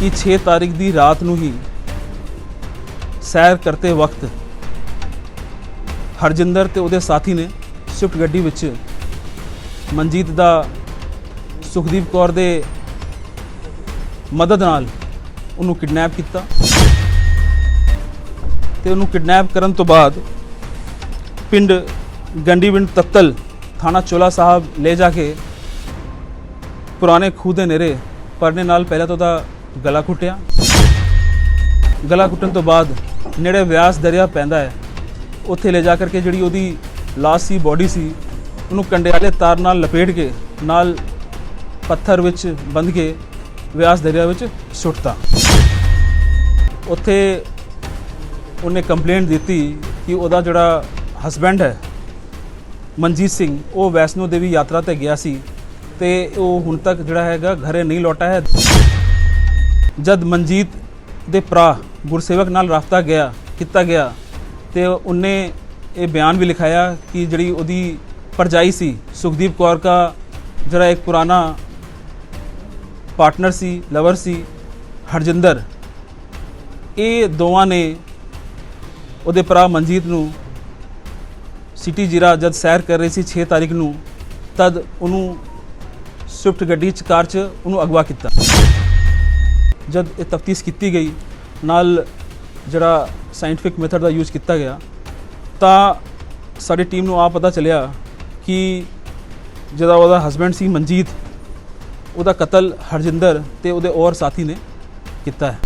ਕਿ 6 ਤਾਰੀਖ ਦੀ ਰਾਤ ਨੂੰ ਹੀ ਸੈਰ ਕਰਤੇ ਵਕਤ ਹਰਜਿੰਦਰ ਤੇ ਉਹਦੇ ਸਾਥੀ ਨੇ ਸਵਿਫਟ ਗੱਡੀ ਵਿੱਚ ਮਨਜੀਤ ਦਾ ਸੁਖਦੀਪ ਕੌਰ ਦੇ ਮਦਦ ਨਾਲ ਉਹਨੂੰ ਕਿਡਨੈਪ ਕੀਤਾ ਤੇ ਉਹਨੂੰ ਕਿਡਨੈਪ ਕਰਨ ਤੋਂ ਬਾਅਦ ਪਿੰਡ ਗੰਡੀਵਿੰਡ ਤੱਤਲ ਥਾਣਾ ਚੋਲਾ ਸਾਹਿਬ ਲੈ ਜਾ ਕੇ ਪੁਰਾਣੇ ਖੂਹ ਦੇ ਨੇੜੇ ਪਰਨੇ ਨਾਲ ਪਹਿਲਾਂ ਤਾਂ ਉਹਦਾ ਗਲਾ ਘੁੱਟਿਆ? ਗਲਾ ਘੁੱਟਣ ਤੋਂ ਬਾਅਦ ਨੇੜੇ ਵਿਆਸ ਦਰਿਆ ਪੈਂਦਾ ਹੈ। ਉੱਥੇ ਲੈ ਜਾ ਕਰਕੇ ਜਿਹੜੀ ਉਹਦੀ ਲਾਸ਼ ਸੀ, ਬੋਡੀ ਸੀ, ਉਹਨੂੰ ਕੰਡੇ ਵਾਲੇ ਤਾਰ ਨਾਲ ਲਪੇਟ ਕੇ, ਨਾਲ ਪੱਥਰ ਵਿੱਚ ਬੰਦ ਕੇ ਵਿਆਸ ਦਰਿਆ ਵਿੱਚ ਸੁੱਟਤਾ। ਉੱਥੇ ਉਹਨੇ ਕੰਪਲੇਂਟ ਦਿੱਤੀ ਕਿ ਉਹਦਾ ਜਿਹੜਾ ਹਸਬੈਂਡ ਹੈ, ਮਨਜੀਤ ਸਿੰਘ, ਉਹ ਵੈਸ਼ਨੋ ਦੇਵੀ ਯਾਤਰਾ ਤੇ ਗਿਆ ਸੀ ਤੇ ਉਹ ਹੁਣ ਤੱਕ ਜਿਹੜਾ ਹੈਗਾ ਘਰੇ ਨਹੀਂ ਲੌਟਾ ਹੈ। ਜਦ ਮਨਜੀਤ ਦੇ ਭਰਾ ਗੁਰਸੇਵਕ ਨਾਲ ਰਾਬਤਾ ਗਿਆ, ਕੀਤਾ ਗਿਆ, ਤੇ ਉਹਨੇ ਇਹ ਬਿਆਨ ਵੀ ਲਿਖਾਇਆ ਕਿ ਜਿਹੜੀ ਉਹਦੀ ਪਰਜਾਈ ਸੀ, ਸੁਖਦੀਪ ਕੌਰ ਦਾ ਜਿਹੜਾ ਇੱਕ ਪੁਰਾਣਾ ਪਾਰਟਨਰ ਸੀ ਲਵਰ ਸੀ, ਹਰਜਿੰਦਰ, ਇਹ ਦੋਵਾਂ ਨੇ ਉਹਦੇ ਭਰਾ ਮਨਜੀਤ ਨੂੰ ਸਿਟੀ ਜੀਰਾ ਜਦ ਸੈਰ ਕਰ ਰਹੀ ਸੀ 6 ਤਾਰੀਖ ਨੂੰ, ਤਦ ਉਹਨੂੰ ਸਵਿਫਟ ਗੱਡੀ ਚ ਕਾਰ ਚ ਉਹਨੂੰ ਅਗਵਾ ਕੀਤਾ। ਜਦ ਇਹ ਤਫਤੀਸ਼ ਕੀਤੀ ਗਈ, ਨਾਲ ਜਿਹੜਾ ਸਾਇੰਟੀਫਿਕ ਮੈਥਡ ਦਾ ਯੂਜ਼ ਕੀਤਾ ਗਿਆ, ਤਾਂ ਸਾਡੀ ਟੀਮ ਨੂੰ ਆ ਪਤਾ ਚੱਲਿਆ ਕਿ ਜਿਹੜਾ ਉਹਦਾ ਹਸਬੈਂਡ ਸੀ ਮਨਜੀਤ, ਉਹਦਾ ਕਤਲ ਹਰਜਿੰਦਰ ਤੇ ਉਹਦੇ ਹੋਰ ਸਾਥੀ ਨੇ ਕੀਤਾ ਹੈ।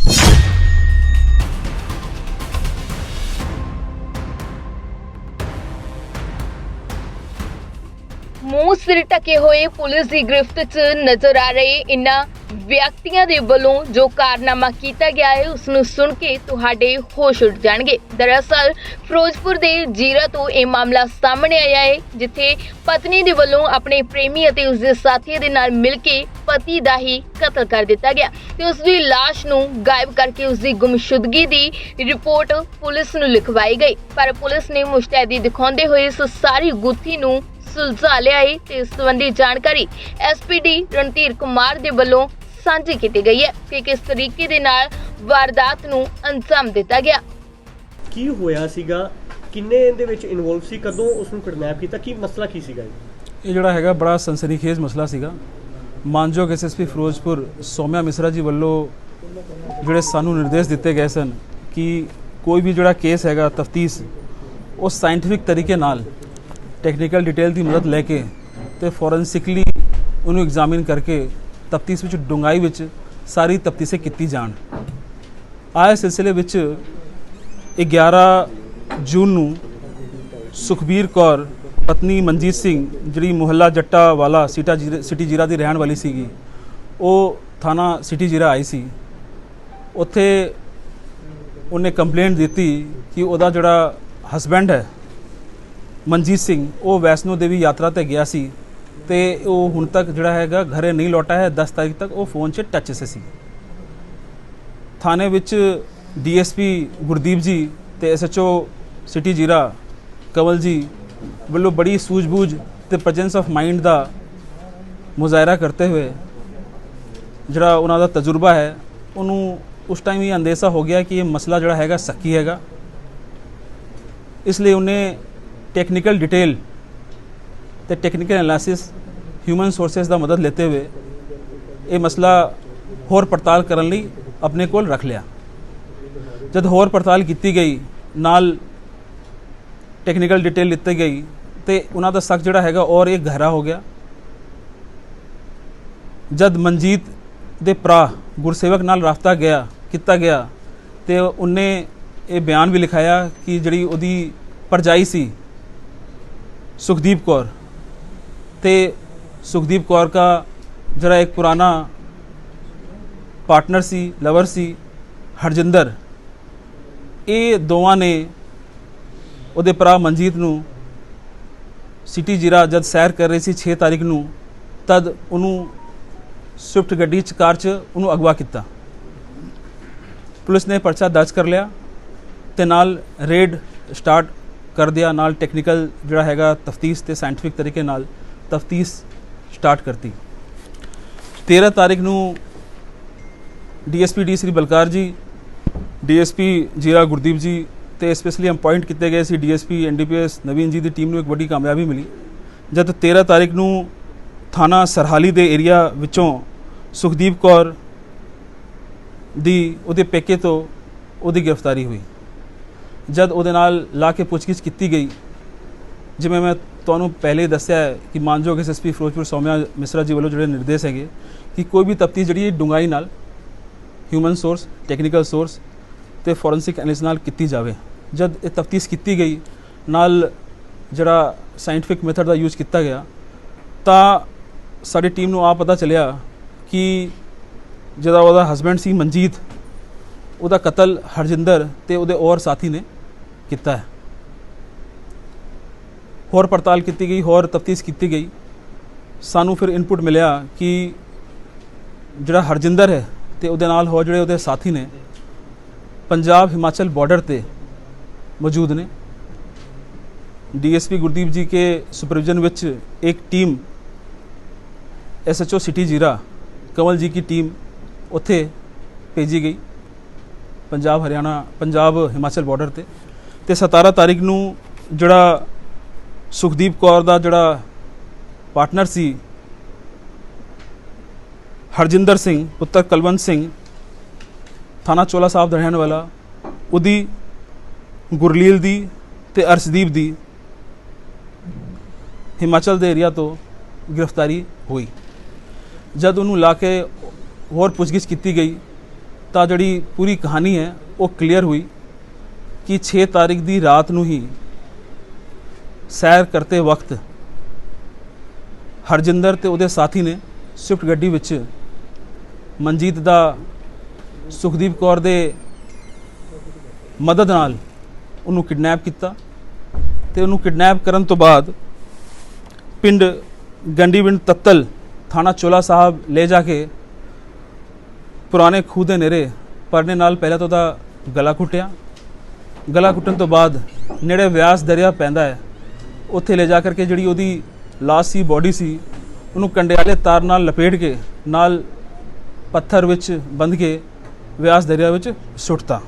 ਮੂੰਹ ਸਿਰ ਢਕੇ ਹੋਏ ਪੁਲਿਸ ਦੀ ਗ੍ਰਿਫਤ 'ਚ ਨਜ਼ਰ ਆ ਰਹੇ ਇਨ੍ਹਾਂ ਵਿਅਕਤੀਆਂ ਦੇ ਵੱਲੋਂ ਜੋ ਕਾਰਨਾਮਾ ਕੀਤਾ ਗਿਆ ਹੈ, ਉਸ ਨੂੰ ਸੁਣ ਕੇ ਤੁਹਾਡੇ ਹੋਸ਼ ਉੱਡ ਜਾਣਗੇ। ਦਰਅਸਲ, ਫਿਰੋਜ਼ਪੁਰ ਦੇ ਜੀਰਾ ਤੋਂ ਇਹ ਮਾਮਲਾ ਸਾਹਮਣੇ ਆਇਆ ਹੈ, ਜਿੱਥੇ ਪਤਨੀ ਦੇ ਵੱਲੋਂ ਆਪਣੇ ਪ੍ਰੇਮੀ ਅਤੇ ਉਸ ਦੇ ਸਾਥੀ ਦੇ ਨਾਲ ਮਿਲ ਕੇ ਪਤੀ ਦਾ ਹੀ ਕਤਲ ਕਰ ਦਿੱਤਾ ਗਿਆ। ਤੇ ਉਸ ਦੀ ਲਾਸ਼ ਨੂੰ ਗਾਇਬ ਕਰਕੇ ਉਸ ਦੀ ਗੁੰਮਸ਼ੁਦਗੀ ਦੀ ਰਿਪੋਰਟ ਪੁਲਿਸ ਨੂੰ ਲਿਖਵਾਈ ਗਈ। ਪਰ ਪੁਲਿਸ ਨੇ ਮੁਸ਼ਤੈਦੀ ਦਿਖਾਉਂਦੇ ਹੋਏ ਇਸ ਸਾਰੀ ਗੁੱਥੀ ਨੂੰ ਸੁਲਝਾ ਲਿਆ ਹੈ ਤੇ ਇਸ ਸੰਬੰਧੀ ਜਾਣਕਾਰੀ ਐਸਪੀਡੀ ਰਣਧੀਰ ਕੁਮਾਰ ਦੇ ਵੱਲੋਂ ਸਾਂਝੀ ਕੀਤੀ ਗਈ ਹੈ ਕਿ ਕਿਸ ਤਰੀਕੇ ਦੇ ਨਾਲ ਵਾਰਦਾਤ ਨੂੰ ਅੰਜਾਮ ਦਿੱਤਾ ਗਿਆ। ਕੀ ਹੋਇਆ ਸੀਗਾ? ਕਿੰਨੇ ਇਹਦੇ ਵਿੱਚ ਇਨਵੋਲਵ ਸੀ? ਕਦੋਂ ਉਸ ਨੂੰ ਕਿਡਨੈਪ ਕੀਤਾ? ਕੀ ਮਸਲਾ ਕੀ ਸੀਗਾ ਇਹ ਇਹ ਜਿਹੜਾ ਹੈਗਾ ਬੜਾ ਸਨਸਨੀਖੇਜ਼ ਮਸਲਾ ਸੀਗਾ। ਮਾਨਯੋਗ ਐਸਐਸਪੀ ਫਿਰੋਜ਼ਪੁਰ ਸੌਮਿਆ ਮਿਸਰਾ ਜੀ ਵੱਲੋਂ ਜਿਹੜੇ ਸਾਨੂੰ ਨਿਰਦੇਸ਼ ਦਿੱਤੇ ਗਏ ਸਨ ਕਿ ਕੋਈ ਵੀ ਜਿਹੜਾ ਕੇਸ ਹੈਗਾ ਤਫਤੀਸ਼ ਉਹ ਸਾਇੰਟੀਫਿਕ ਤਰੀਕੇ ਨਾਲ ਟੈਕਨੀਕਲ ਡਿਟੇਲ ਦੀ ਮਦਦ ਲੈ ਕੇ ਤੇ ਫੋਰੈਂਸਿਕਲੀ ਉਹਨੂੰ ਐਗਜ਼ਾਮਿਨ ਕਰਕੇ ਤਫਤੀਸ਼ ਵਿੱਚ, ਡੂੰਘਾਈ ਵਿੱਚ ਸਾਰੀ ਤਫਤੀਸ਼ੇ ਕੀਤੀ ਜਾਣ। ਆਏ ਸਿਲਸਿਲੇ ਵਿੱਚ 11 ਜੂਨ ਨੂੰ ਸੁਖਬੀਰ ਕੌਰ, ਪਤਨੀ ਮਨਜੀਤ ਸਿੰਘ, ਜਿਹੜੀ ਮੁਹੱਲਾ ਜੱਟਾ ਵਾਲਾ ਸਿਟਾ ਜੀਰਾ- ਸਿਟੀ ਜੀਰਾ ਦੀ ਰਹਿਣ ਵਾਲੀ ਸੀਗੀ, ਉਹ ਥਾਣਾ ਸਿਟੀ ਜੀਰਾ ਆਈ ਸੀ। ਉੱਥੇ ਉਹਨੇ ਕੰਪਲੇਂਟ ਦਿੱਤੀ ਕਿ ਉਹਦਾ ਜਿਹੜਾ ਹਸਬੈਂਡ ਹੈ, ਮਨਜੀਤ ਸਿੰਘ, ਉਹ ਵੈਸ਼ਨੋ ਦੇਵੀ ਯਾਤਰਾ ਤੇ ਗਿਆ ਸੀ। ਤੇ ਉਹ ਹੁਣ ਤੱਕ ਜਿਹੜਾ ਹੈਗਾ ਘਰੇ ਨਹੀਂ ਲੌਟਾ ਹੈ 10 ਤਾਰੀਖ ਤੱਕ ਉਹ ਫੋਨ 'ਚ ਟੱਚ 'ਚ ਸੀ। ਥਾਣੇ ਵਿੱਚ ਡੀਐਸਪੀ ਗੁਰਦੀਪ ਜੀ ਤੇ ਐਸਐਚਓ ਸਿਟੀ ਜੀਰਾ ਕਵਲ ਜੀ ਵੱਲੋਂ ਬੜੀ ਸੂਝ-ਬੂਝ ਤੇ ਪ੍ਰੈਜੈਂਸ ਆਫ ਮਾਈਂਡ ਦਾ ਮੁਜ਼ਾਹਰਾ ਕਰਦੇ ਹੋਏ ਜਿਹੜਾ ਉਹਨਾਂ ਦਾ ਤਜਰਬਾ ਹੈ, ਉਹਨੂੰ ਉਸ ਟਾਈਮ ਹੀ ਅੰਦੇਸ਼ਾ ਹੋ ਗਿਆ ਕਿ ਇਹ ਮਸਲਾ ਜਿਹੜਾ ਹੈਗਾ ਸੱਕੀ ਹੈਗਾ। ਇਸ ਲਈ ਉਹਨੇ ਟੈਕਨੀਕਲ ਡਿਟੇਲ ਤੇ ਟੈਕਨੀਕਲ ਐਨਾਲਿਸਿਸ ਹਿਊਮਨ ਸੋਰਸਸ ਦਾ ਮਦਦ ਲੈਤੇ ਹੋਏ ਇਹ ਮਸਲਾ ਹੋਰ ਪੜਤਾਲ ਕਰਨ ਲਈ ਆਪਣੇ ਕੋਲ ਰੱਖ ਲਿਆ। ਜਦ ਹੋਰ ਪੜਤਾਲ ਕੀਤੀ ਗਈ, ਨਾਲ ਟੈਕਨੀਕਲ ਡਿਟੇਲ ਲਿੱਤੀ ਗਈ, ਤੇ ਉਹਨਾਂ ਦਾ ਸ਼ੱਕ ਜਿਹੜਾ ਹੈਗਾ ਔਰ ਇਹ ਗਹਿਰਾ ਹੋ ਗਿਆ। ਜਦ ਮਨਜੀਤ ਦੇ ਭਰਾ ਗੁਰਸੇਵਕ ਨਾਲ ਰਾਬਤਾ ਗਿਆ, ਕੀਤਾ ਗਿਆ, ਤੇ ਉਹਨੇ ਇਹ ਬਿਆਨ ਵੀ ਲਿਖਾਇਆ ਕਿ ਜਿਹੜੀ ਉਹਦੀ ਪਰਜਾਈ ਸੀ ਸੁਖਦੀਪ ਕੌਰ ਤੇ ਸੁਖਦੀਪ ਕੌਰ ਦਾ ਜਿਹੜਾ ਇੱਕ ਪੁਰਾਣਾ ਪਾਰਟਨਰ ਸੀ ਲਵਰ ਸੀ, ਹਰਜਿੰਦਰ, ਇਹ ਦੋਵਾਂ ਨੇ ਉਹਦੇ ਭਰਾ ਮਨਜੀਤ ਨੂੰ ਸਿਟੀ ਜੀਰਾ ਜਦ ਸੈਰ ਕਰ ਰਹੀ ਸੀ 6 ਤਾਰੀਖ ਨੂੰ, ਤਦ ਉਹਨੂੰ ਸਵਿਫਟ ਗੱਡੀ ਚ, ਕਾਰ ਚ ਉਹਨੂੰ ਅਗਵਾ ਕੀਤਾ। ਪੁਲਿਸ ਨੇ ਪਰਚਾ ਦਰਜ ਕਰ ਲਿਆ ਤੇ ਨਾਲ ਰੇਡ ਸਟਾਰਟ ਕਰ ਦਿਆ, ਨਾਲ ਟੈਕਨੀਕਲ ਜਿਹੜਾ ਹੈਗਾ ਤਫਤੀਸ਼ ਤੇ ਸਾਇੰਟੀਫਿਕ ਤਰੀਕੇ ਨਾਲ ਤਫਤੀਸ਼ ਸਟਾਰਟ ਕਰਤੀ। 13 ਤਾਰੀਖ ਨੂੰ ਡੀਐਸਪੀ ਡੀ ਸ੍ਰੀ ਬਲਕਾਰ ਜੀ, ਡੀਐਸਪੀ ਜੀਰਾ ਗੁਰਦੀਪ ਜੀ ਤੇ ਸਪੈਸ਼ਲੀ ਅਪਾਇੰਟ ਕੀਤੇ ਗਏ ਸੀ ਡੀਐਸਪੀ ਐਨਡੀਪੀਐਸ ਨਵੀਨ ਜੀ ਦੀ ਟੀਮ ਨੂੰ ਇੱਕ ਵੱਡੀ ਕਾਮਯਾਬੀ ਮਿਲੀ। ਜਦ 13 ਤਾਰੀਖ ਨੂੰ ਥਾਣਾ ਸਰਹਾਲੀ ਦੇ ਏਰੀਆ ਵਿੱਚੋਂ ਸੁਖਦੀਪ ਕੌਰ ਦੀ ਉਹਦੇ ਪੇਕੇ ਤੋਂ ਉਹਦੀ ਗ੍ਰਿਫਤਾਰੀ ਹੋਈ। ਜਦ ਉਹਦੇ ਨਾਲ ਲਾ ਕੇ ਪੁੱਛਗਿੱਛ ਕੀਤੀ ਗਈ, ਜਿਵੇਂ ਮੈਂ ਤੁਹਾਨੂੰ ਪਹਿਲੇ ਦੱਸਿਆ ਹੈ ਕਿ ਮਾਨਯੋਗ ਐਸਐਸਪੀ ਫਿਰੋਜ਼ਪੁਰ ਸੌਮਿਆ ਮਿਸਰਾ ਜੀ ਵੱਲੋਂ ਜਿਹੜੇ ਨਿਰਦੇਸ਼ ਹੈਗੇ ਕਿ ਕੋਈ ਵੀ ਤਫਤੀਸ਼ ਜਿਹੜੀ ਹੈ ਡੂੰਘਾਈ ਨਾਲ ਹਿਊਮਨ ਸੋਰਸ ਟੈਕਨੀਕਲ ਸੋਰਸ ਤੇ ਫੋਰੈਂਸਿਕ ਐਨਾਲਿਸਿਸ ਨਾਲ ਕੀਤੀ ਜਾਵੇ। ਜਦ ਇਹ ਤਫਤੀਸ਼ ਕੀਤੀ ਗਈ, ਨਾਲ ਜਿਹੜਾ ਸਾਇੰਟੀਫਿਕ ਮੈਥਡ ਦਾ ਯੂਜ਼ ਕੀਤਾ ਗਿਆ, ਤਾਂ ਸਾਡੀ ਟੀਮ ਨੂੰ ਆ ਪਤਾ ਚੱਲਿਆ ਕਿ ਜਿਹੜਾ ਉਹਦਾ ਹਸਬੈਂਡ ਸੀ ਮਨਜੀਤ, ਉਹਦਾ ਕਤਲ ਹਰਜਿੰਦਰ ਤੇ ਉਹਦੇ ਹੋਰ ਸਾਥੀ ਨੇ ਕੀਤਾ ਹੈ। ਹੋਰ ਪੜਤਾਲ ਕੀਤੀ ਗਈ, ਹੋਰ ਤਫਤੀਸ਼ ਕੀਤੀ ਗਈ। ਸਾਨੂੰ ਫਿਰ ਇਨਪੁਟ ਮਿਲਿਆ ਕਿ ਜਿਹੜਾ ਹਰਜਿੰਦਰ ਹੈ ਤੇ ਉਹਦੇ ਨਾਲ ਹੋ ਜਿਹੜੇ ਉਹਦੇ ਸਾਥੀ ਨੇ, ਪੰਜਾਬ ਹਿਮਾਚਲ ਬਾਰਡਰ ਤੇ ਮੌਜੂਦ ਨੇ। ਡੀਐਸਪੀ ਗੁਰਦੀਪ ਜੀ ਕੇ ਸੁਪਰਵਿਜ਼ਨ ਵਿੱਚ ਇੱਕ ਟੀਮ ਐਸਐਚਓ ਸਿਟੀ ਜੀਰਾ ਕਮਲ ਜੀ ਕੀ ਟੀਮ ਉੱਥੇ ਭੇਜੀ ਗਈ, ਪੰਜਾਬ ਹਰਿਆਣਾ, ਪੰਜਾਬ ਹਿਮਾਚਲ ਬਾਰਡਰ ਤੇ। ਤੇ 17 ਤਾਰੀਖ ਨੂੰ ਜਿਹੜਾ ਸੁਖਦੀਪ ਕੌਰ ਦਾ ਜਿਹੜਾ ਪਾਰਟਨਰ ਸੀ, ਹਰਜਿੰਦਰ ਸਿੰਘ, ਪੁੱਤਰ ਕਲਵੰਤ ਸਿੰਘ, ਥਾਣਾ ਚੋਲਾ ਸਾਹਿਬ ਦਾ ਰਹਿਣ ਵਾਲਾ, ਉਹਦੀ ਗੁਰਲੀਲ ਦੀ ਤੇ ਅਰਸ਼ਦੀਪ ਦੀ ਹਿਮਾਚਲ ਦੇ ਏਰੀਆ ਤੋਂ ਗ੍ਰਿਫਤਾਰੀ ਹੋਈ। ਜਦ ਉਹਨੂੰ ਲਾ ਕੇ ਹੋਰ ਪੁੱਛਗਿੱਛ ਕੀਤੀ ਗਈ ਤਾਂ ਜਿਹੜੀ ਪੂਰੀ ਕਹਾਣੀ ਹੈ ਉਹ ਕਲੀਅਰ ਹੋਈ ਕਿ 6 ਤਾਰੀਖ ਦੀ ਰਾਤ ਨੂੰ ਹੀ ਸੈਰ ਕਰਤੇ ਵਕਤ ਹਰਜਿੰਦਰ ਤੇ ਉਹਦੇ ਸਾਥੀ ਨੇ ਸਵਿਫਟ ਗੱਡੀ ਵਿੱਚ ਮਨਜੀਤ ਦਾ ਸੁਖਦੀਪ ਕੌਰ ਦੇ ਮਦਦ ਨਾਲ ਉਹਨੂੰ ਕਿਡਨੈਪ ਕੀਤਾ ਤੇ ਉਹਨੂੰ ਕਿਡਨੈਪ ਕਰਨ ਤੋਂ ਬਾਅਦ ਪਿੰਡ ਗੰਡੀਵਿੰਡ ਤੱਤਲ ਥਾਣਾ ਚੋਲਾ ਸਾਹਿਬ ਲੈ ਜਾ ਕੇ ਪੁਰਾਣੇ ਖੂਹ ਦੇ ਨੇੜੇ ਪਰਨੇ ਨਾਲ ਪਹਿਲਾਂ ਤਾਂ ਉਹਦਾ ਗਲਾ ਘੁੱਟਿਆ। ਗਲਾ ਘੁੱਟਣ ਤੋਂ ਬਾਅਦ ਨੇੜੇ ਵਿਆਸ ਦਰਿਆ ਪੈਂਦਾ ਹੈ। ਉੱਥੇ ਲੈ ਜਾ ਕਰਕੇ ਜਿਹੜੀ ਉਹਦੀ ਲਾਸ਼ ਸੀ ਬੋਡੀ ਸੀ, ਉਹਨੂੰ ਕੰਡੇ ਵਾਲੇ ਤਾਰ ਨਾਲ ਲਪੇਟ ਕੇ, ਨਾਲ ਪੱਥਰ ਵਿੱਚ ਬੰਦ ਕੇ ਵਿਆਸ ਦਰਿਆ ਵਿੱਚ ਸੁੱਟਤਾ।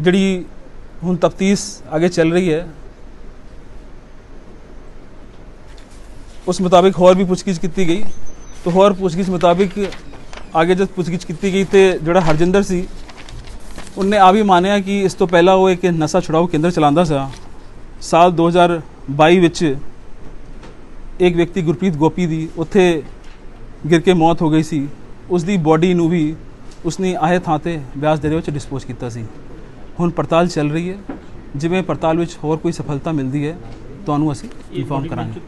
ਜਿਹੜੀ ਹੁਣ ਤਫਤੀਸ਼ ਅੱਗੇ ਚੱਲ ਰਹੀ ਹੈ, ਉਸ ਮੁਤਾਬਿਕ ਹੋਰ ਵੀ ਪੁੱਛਗਿੱਛ ਕੀਤੀ ਗਈ। ਤਾਂ ਹੋਰ ਪੁੱਛਗਿੱਛ ਮੁਤਾਬਿਕ ਅੱਗੇ ਜਦ ਪੁੱਛਗਿੱਛ ਕੀਤੀ ਗਈ ਤੇ ਜਿਹੜਾ ਹਰਜਿੰਦਰ ਸੀ, ਉਹਨੇ ਆ ਵੀ ਮੰਨਿਆ ਕਿ ਇਸ ਤੋਂ ਪਹਿਲਾਂ ਉਹ ਇੱਕ ਨਸ਼ਾ ਛੁਡਾਊ ਕੇਂਦਰ ਚਲਾਉਂਦਾ ਸੀ। ਸਾਲ 2022 ਵਿੱਚ ਇੱਕ ਵਿਅਕਤੀ ਗੁਰਪ੍ਰੀਤ ਗੋਪੀ ਦੀ ਉੱਥੇ ਗਿਰ ਕੇ ਮੌਤ ਹੋ ਗਈ ਸੀ। ਉਸ ਦੀ ਬੋਡੀ ਨੂੰ ਵੀ ਉਸਨੇ ਆਹੇ ਥਾਂ ਤੇ ਬਿਆਸ ਦਰਿਆ ਵਿੱਚ ਡਿਸਪੋਜ਼ ਕੀਤਾ ਸੀ। ਹੁਣ ਪੜਤਾਲ ਚੱਲ ਰਹੀ ਹੈ। ਜਿਵੇਂ ਪੜਤਾਲ ਵਿੱਚ ਹੋਰ ਕੋਈ ਸਫਲਤਾ ਮਿਲਦੀ ਹੈ, ਤੁਹਾਨੂੰ ਅਸੀਂ ਇਨਫੋਰਮ ਕਰਾਂਗੇ।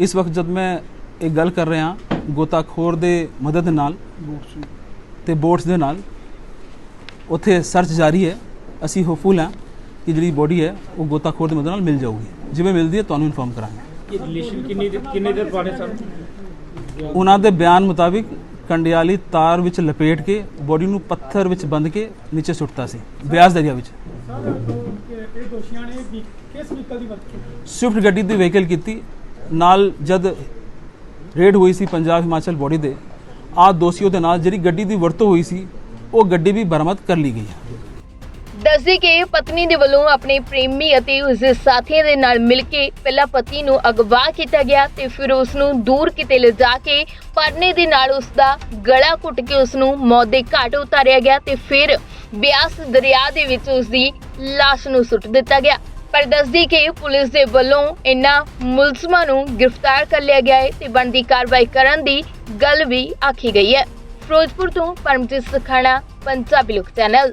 ਇਸ ਵਕਤ ਜਦ ਮੈਂ ਇਹ ਗੱਲ ਕਰ ਰਿਹਾ, ਗੋਤਾਖੋਰ ਦੇ ਮਦਦ ਨਾਲ ਤੇ ਬੋਟਸ ਦੇ ਨਾਲ, ਉੱਥੇ ਸਰਚ ਜਾਰੀ ਹੈ। ਅਸੀਂ ਹੋਪਫੁਲ ਹਾਂ। ਕਿ ਜਿਹੜੀ ਬੋਡੀ ਹੈ ਉਹ ਗੋਤਾਖੋਰ ਦੀ ਮਦਦ ਨਾਲ ਮਿਲ ਜਾਊਗੀ। ਜਿਵੇਂ ਮਿਲਦੀ ਹੈ ਤੁਹਾਨੂੰ ਇਨਫੋਰਮ ਕਰਾਂਗੇ। ਇਹ ਰਿਲੇਸ਼ਨ ਕਿੰਨੀ ਦੇਰ ਕਿੰਨੇ ਦੇਰ ਪੁਰਾਣੇ ਸਨ ਉਹਨਾਂ ਦੇ ਬਿਆਨ ਮੁਤਾਬਿਕ ਕੰਡਿਆਲੀ ਤਾਰ ਵਿੱਚ ਲਪੇਟ ਕੇ ਬੋਡੀ ਨੂੰ ਪੱਥਰ ਵਿੱਚ ਬੰਦ ਕੇ ਨੀਚੇ ਸੁੱਟਤਾ ਸੀ ਬਿਆਸ ਦਰਿਆ ਵਿੱਚ। ਇਹ ਦੋਸ਼ੀਆਂ ਨੇ ਵੀ ਕਿਸ ਵਹੀਕਲ ਦੀ ਵਰਤੋਂ ਸਵਿਫਟ ਗੱਡੀ ਦੀ ਵਹੀਕਲ ਕੀਤੀ। ਨਾਲ ਜਦ ਰੇਡ ਹੋਈ ਸੀ ਪੰਜਾਬ ਹਿਮਾਚਲ ਬੋਡੀ ਦੇ ਆ ਦੋਸ਼ੀਓ ਦੇ ਨਾਲ ਜਿਹੜੀ ਗੱਡੀ ਦੀ ਵਰਤੋਂ ਹੋਈ ਸੀ ਉਹ ਗੱਡੀ ਵੀ ਬਰਾਮਦ ਕਰ ਲਈ ਗਈ ਹੈ। ਦੱਸਦੇ ਕਿ ਪਤਨੀ ਦੇ ਵੱਲੋਂ ਆਪਣੇ ਪ੍ਰੇਮੀ ਅਤੇ ਉਸ ਦੇ ਸਾਥੀਆਂ ਦੇ ਨਾਲ ਮਿਲ ਕੇ ਪਹਿਲਾਂ ਪਤੀ ਨੂੰ ਅਗਵਾ ਕੀਤਾ ਗਿਆ ਤੇ ਫਿਰ ਉਸ ਨੂੰ ਦੂਰ ਕਿਤੇ ਲਿਜਾ ਕੇ ਪਰਨੇ ਦੇ ਨਾਲ ਉਸ ਦਾ ਗਲਾ ਘੁੱਟ ਕੇ ਉਸ ਨੂੰ ਮੌਤ ਦੇ ਘਾਟ ਉਤਾਰਿਆ ਗਿਆ ਤੇ ਫਿਰ ਬਿਆਸ ਦਰਿਆ ਦੇ ਵਿੱਚ ਉਸ ਦੀ ਲਾਸ਼ ਨੂੰ ਸੁੱਟ ਦਿੱਤਾ ਗਿਆ। ਪਰ ਦੱਸਦੀ ਕਿ ਪੁਲਿਸ ਦੇ ਵੱਲੋਂ ਇਨ੍ਹਾਂ ਮੁਲਜ਼ਮਾਂ ਨੂੰ ਗ੍ਰਿਫਤਾਰ ਕਰ ਲਿਆ ਗਿਆ ਹੈ ਤੇ ਬਣਦੀ ਕਾਰਵਾਈ ਕਰਨ ਦੀ ਗੱਲ ਵੀ ਆਖੀ ਗਈ ਹੈ। ਫਿਰੋਜ਼ਪੁਰ ਤੋਂ ਪਰਮਜੀਤ ਸਖਾਣਾ, ਪੰਜਾਬੀ ਲੋਕ ਚੈਨਲ।